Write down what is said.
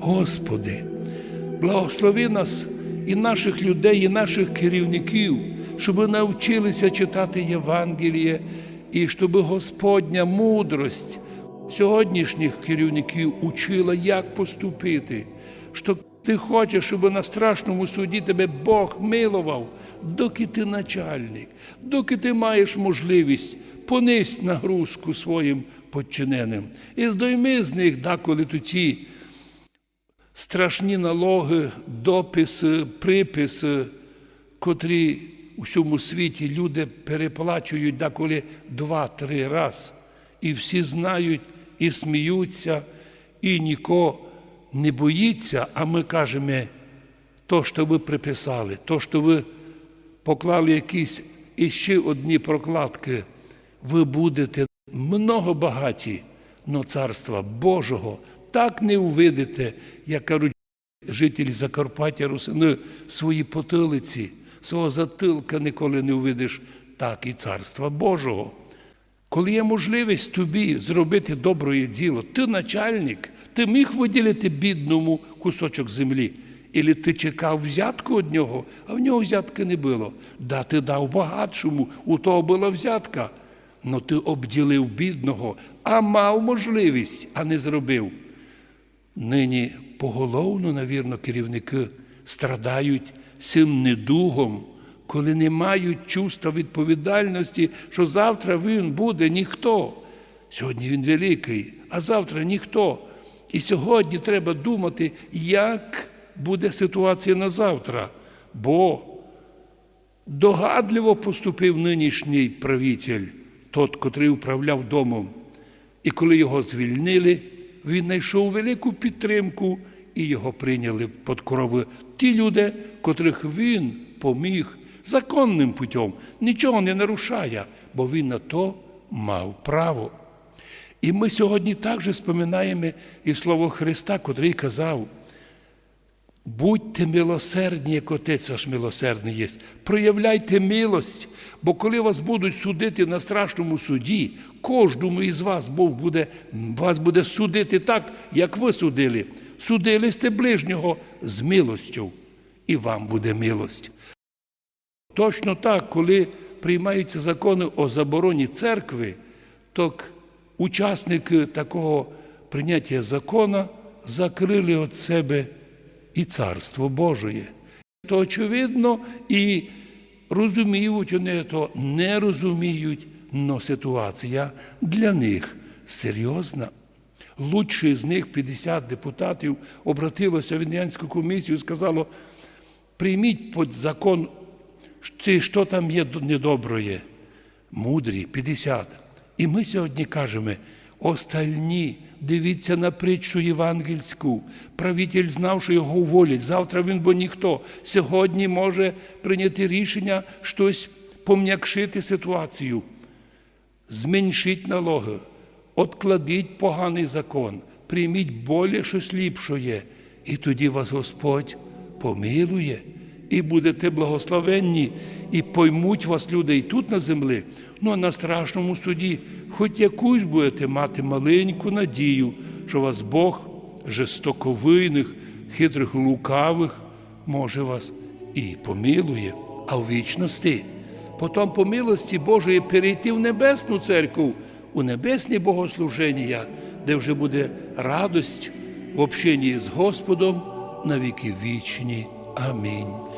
Господи, благослови нас і наших людей, і наших керівників, щоб навчилися читати Євангеліє, і щоб Господня мудрость сьогоднішніх керівників учила, як поступити. Що ти хочеш, щоб на страшному суді тебе Бог милував, доки ти начальник, доки ти маєш можливість понись нагрузку своїм подчиненим. І здойми з них деколи ті страшні налоги, дописи, приписи, котрі у всьому світі люди переплачують деколи два-три рази. І всі знають і сміються, і нікого не боїться, а ми кажемо, то, що ви приписали, то, що ви поклали якісь іще одні прокладки, ви будете много багаті, но царства Божого так не увидите, як кажуть жителі Закарпаття, русини, свої потилиці, свого затилка ніколи не увидиш, так і царства Божого. Коли є можливість тобі зробити добре діло, ти начальник, ти міг виділити бідному кусочок землі. Ілі ти чекав взятку від нього, а в нього взятки не було. Да, ти дав багатшому, у того була взятка. Но ти обділив бідного, а мав можливість, а не зробив. Нині поголовно, навірно, керівники страдають цим недугом, коли не мають чувства відповідальності, що завтра він буде ніхто. Сьогодні він великий, а завтра ніхто. І сьогодні треба думати, як буде ситуація на завтра. Бо догадливо поступив нинішній правитель, тот, котрий управляв домом. І коли його звільнили, він знайшов велику підтримку і його прийняли під корови ті люди, котрих він поміг законним путем, нічого не нарушає, бо він на то мав право. І ми сьогодні також споминаємо і слово Христа, котрий казав, будьте милосердні, як Отець ваш милосердний є. Проявляйте милость, бо коли вас будуть судити на страшному суді, кожному із вас Бог буде, вас буде судити так, як ви судили. Судили сте ближнього з милостю, і вам буде милость. Точно так, коли приймаються закони о забороні церкви, то учасники такого прийняття закона закрили від себе і Царство Божє. То очевидно і розуміють вони то, не розуміють, але ситуація для них серйозна. Лучший з них 50 депутатів обратилося в Венеціанську комісію і сказало, прийміть під закон, що там є недоброє. Мудрі 50. І ми сьогодні кажемо, остальні, дивіться на притчу євангельську. Правитель знав, що його уволять. Завтра він бо ніхто. Сьогодні може прийняти рішення щось пом'якшити ситуацію, зменшити налоги, откладіть поганий закон, прийміть болє щось ліпшоє, і тоді вас Господь помилує, і будете благословенні, і поймуть вас люди і тут на землі, ну а на страшному суді, хоч якусь будете мати маленьку надію, що вас Бог жестоковийних, хитрих, лукавих, може вас і помилує, а в вічності. Потім по милості Божої перейти в Небесну церкву, у небесні богослуження, де вже буде радость в общенні з Господом на віки вічні. Амінь.